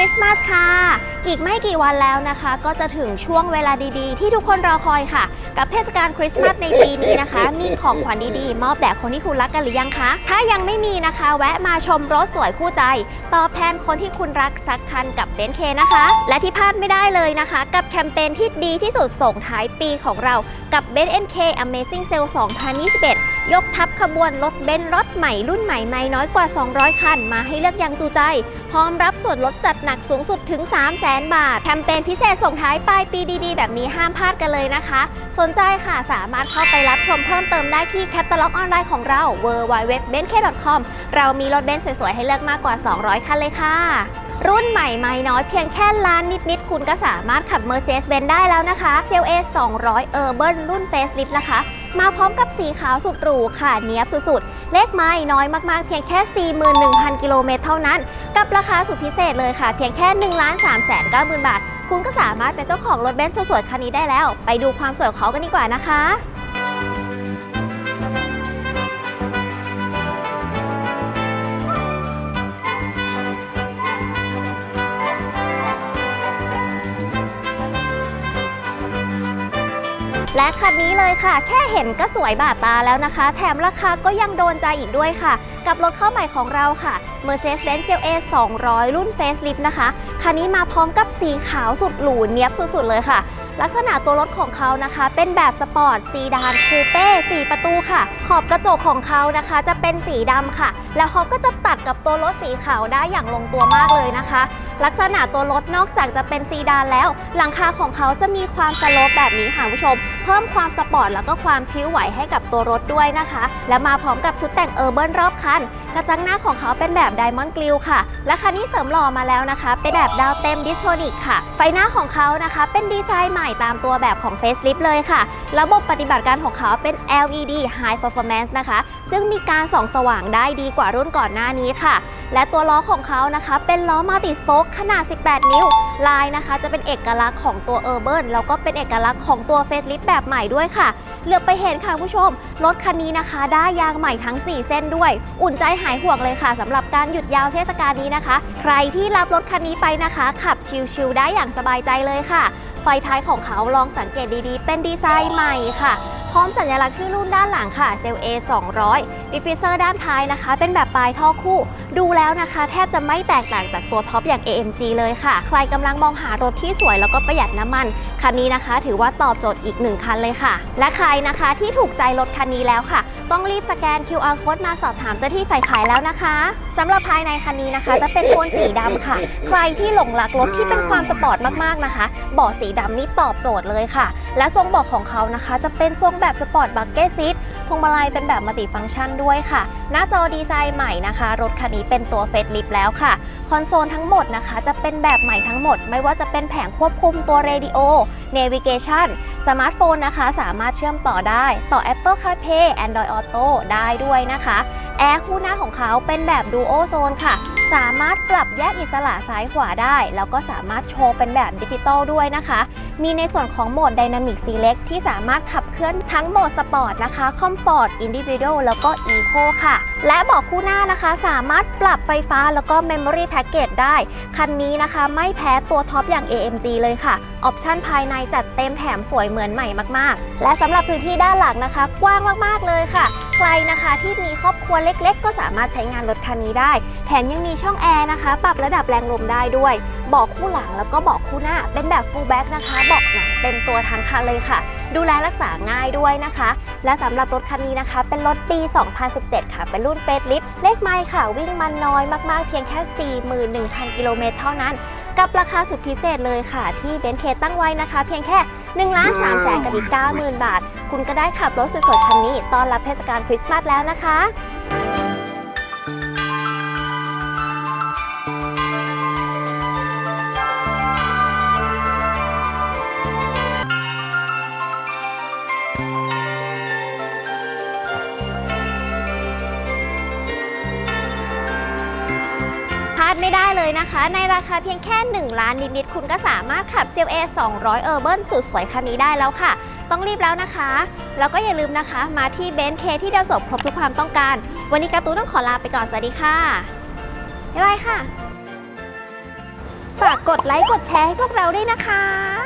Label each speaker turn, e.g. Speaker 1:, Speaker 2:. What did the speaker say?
Speaker 1: ริสต์มาสค่ะ อีกไม่กี่วันแล้วนะคะ ก็จะถึงช่วงเวลาดีๆ ที่ทุกคนรอคอยค่ะ กับเทศกาลคริสต์มาสในปีนี้นะคะ มีของขวัญดีๆ มอบแด่คนที่คุณรักกันหรือยังคะ ถ้ายังไม่มีนะคะ แวะมาชมรถสวยคู่ใจ ตอบแทนคนที่คุณรักสักคันกับเบนเคนะคะ และที่พลาดไม่ได้เลยนะคะ กับแคมเปญที่ดีที่สุดส่งท้ายปีของเรากับ b e n NK Amazing Sale 2021 ยกทัพขบวนรถเบนซ์รถใหม่รุ่นใหม่ไม่น้อยกว่า 200 คัน มาให้เลือกอยังจูใจ พร้อมรับส่วนลดจัดหนักสูงสุดถึง 3 0 0 0 0 0บาท แคมเปญพิเศษส่งท้ายปลายปีดีๆ แบบนี้ห้ามพลาดกันเลยนะคะ สนใจค่ะสามารถเข้าไปรับชมเพิ่มเติมได้ที่แคตตาล็อกออนไลน์ของเรา w w w b e n k c o m เรามีรถเบนซ์สวยๆ ให้เลือกมากกว่า 200 คันเลยค่ะ รุ่นใหม่ไม่น้อยเพียงแค่ล้านนิดๆ คุณก็สามารถขับ Mercedes-Benz ได้แล้วนะคะ CLA 200 Urban รุ่น Facelift นะคะ มาพร้อมกับสีขาวสุดหรูค่ะเนี้ยบสุดๆ เลขไม้น้อยมากๆ เพียงแค่ 41,000 กิโลเมตรเท่านั้น กับราคาสุดพิเศษเลยค่ะ เพียงแค่ 1 3 9 0 0 0 0บาท คุณก็สามารถเป็นเจ้าของรถเบนซ์สวยๆคันนี้ได้แล้ว ไปดูความสวยของเขากันดีกว่านะคะ และคันนี้เลยค่ะ แค่เห็นก็สวยบาดตาแล้วนะคะ แถมราคาก็ยังโดนใจอีกด้วยค่ะ กับรถเข้าใหม่ของเราค่ะ Mercedes-Benz CLA 200 รุ่น Facelift นะคะ คันนี้มาพร้อมกับสีขาวสุดหรูเนียบสุดๆเลยค่ะ ลักษณะตัวรถของเขานะคะ เป็นแบบสปอร์ตซีดานคูเป้4ประตูค่ะ ขอบกระจกของเขานะคะ จะเป็นสีดำค่ะ แล้วเขาก็จะตัดกับตัวรถสีขาวได้อย่างลงตัวมากเลยนะคะ ลักษณะตัวรถนอกจากจะเป็นซีดานแล้ว หลังคาของเขาจะมีความสโลปแบบนี้ค่ะผู้ชม เพิ่มความสปอร์ตแล้วก็ความพลิ้วไหวให้กับตัวรถด้วยนะคะ และมาพร้อมกับชุดแต่งเออร์เบิร์นรอบคันกระจังหน้าของเขาเป็นแบบไดมอนด์กลิวค่ะ และคันนี้เสริมหล่อมาแล้วนะคะ เป็นแบบดาวเต็มดิสโทนิกค่ะ ไฟหน้าของเขานะคะ เป็นดีไซน์ใหม่ตามตัวแบบของ Facelift เลยค่ะ ระบบปฏิบัติการของเขาเป็น LED High Performance นะคะ ซึ่งมีการส่องสว่างได้ดีกว่ารุ่นก่อนหน้านี้ค่ะ และตัวล้อของเขานะคะเป็นล้อมัลติสโป๊กขนาด 18 นิ้ว ลายนะคะจะเป็นเอกลักษณ์ของตัวเออร์เบิร์นแล้วก็เป็นเอกลักษณ์ของตัวเฟสลิฟแบบใหม่ด้วยค่ะเหลือไปเห็นค่ะผู้ชม รถคันนี้นะคะ ได้ยางใหม่ทั้ง 4 เส้นด้วย อุ่นใจหายห่วงเลยค่ะสำหรับการหยุดยาวเทศกาลนี้นะคะ ใครที่รับรถคันนี้ไปนะคะ ขับชิลๆได้อย่างสบายใจเลยค่ะ ไฟท้ายของเขาลองสังเกตดีๆ เป็นดีไซน์ใหม่ค่ะ พร้อมสัญลักษณ์ชื่อรุ่นด้านหลังค่ะเซล A 200ดิฟฟิเซอร์ด้านท้ายนะคะ เป็นแบบปลายท่อคู่ ดูแล้วนะคะ แทบจะไม่แตกต่างจากตัวท็อปอย่าง AMG เลยค่ะ ใครกำลังมองหารถที่สวยแล้วก็ประหยัดน้ำมัน คันนี้นะคะ ถือว่าตอบโจทย์อีกหนึ่งคันเลยค่ะ และใครนะคะที่ถูกใจรถคันนี้แล้วค่ะ ต้องรีบสแกน QR code มาสอบถามเจ้าที่ฝ่ายขายแล้วนะคะสำหรับภายในคันนี้นะคะ จะเป็นโทนสีดำค่ะ ใครที่หลงรักรถที่เป็นความสปอร์ตมากๆนะคะเบาะสีดำนี่ตอบโจทย์เลยค่ะ และทรงเบาะของเขานะคะ จะเป็นทรงแบบสปอร์ตบักเก็ตซีทพวงมาลัยเป็นแบบมัลติฟังก์ชันด้วยค่ะ หน้าจอดีไซน์ใหม่นะคะ รถคันนี้เป็นตัวเฟสลิฟแล้วค่ะ คอนโซลทั้งหมดนะคะ จะเป็นแบบใหม่ทั้งหมด ไม่ว่าจะเป็นแผงควบคุมตัวเรดิโอ Navigation สมาร์ทโฟนนะคะ สามารถเชื่อมต่อได้ ต่อ Apple CarPlay Android Auto ได้ด้วยนะคะแอร์คู่หน้าของเขาเป็นแบบ Duo Zone ค่ะ สามารถปรับแยกอิสระซ้ายขวาได้ แล้วก็สามารถโชว์เป็นแบบดิจิตอลด้วยนะคะ มีในส่วนของโหมด Dynamic Select ที่สามารถขับเคลื่อนทั้งโหมดสปอร์ตนะคะ Comfort Individual แล้วก็ Eco ค่ะ และเบอกคู่หน้านะคะ สามารถปรับไฟฟ้าแล้วก็ Memory Package ได้ คันนี้นะคะไม่แพ้ตัวท็อปอย่าง AMG เลยค่ะ ออปชั่นภายในจัดเต็มแถมสวยเหมือนใหม่มากๆ และสำหรับพื้นที่ด้านหลังนะคะ กว้างมากๆเลยค่ะ ใครนะคะที่มีครอบครัวเล็ก ๆ ก็สามารถใช้งานรถคันนี้ได้ แถมยังมีช่องแอร์นะคะ ปรับระดับแรงลมได้ด้วยเบาะคู่หลังแล้วก็เบาะ คู่หน้าเป็นแบบ full back นะคะเบาะหนังเต็มตัวทั้งคันเลยค่ะ ดูแลรักษาง่ายด้วยนะคะ และสำหรับรถคันนี้นะคะ เป็นรถปี 2017 ค่ะ เป็นรุ่นเฟสลิฟเลขไมล์ค่ะ วิ่งมันน้อยมากๆ เพียงแค่ 41,000 กิโลเมตรเท่านั้น กับราคาสุดพิเศษเลยค่ะ ที่เบนเคตั้งไว้นะคะ เพียงแค่1ล้าน3แสนกับอีก90,000บาท คุณก็ได้ขับรถสวยๆคันนี้ ตอนรับเทศกาลคริสต์มาสแล้วนะคะ ไม่ได้เลยนะคะ ในราคาเพียงแค่ 1 ล้านนิดๆคุณก็สามารถขับ CLA 200 Urban สุดสวยคันนี้ได้แล้วค่ะ ต้องรีบแล้วนะคะ แล้วก็อย่าลืมนะคะ มาที่เบนซ์เคที่เดียวจบครบทุกความต้องการ วันนี้การ์ตูนต้องขอลาไปก่อน สวัสดีค่ะ บ๊ายบายค่ะ ฝากกดไลค์กดแชร์ให้พวกเราด้วยนะคะ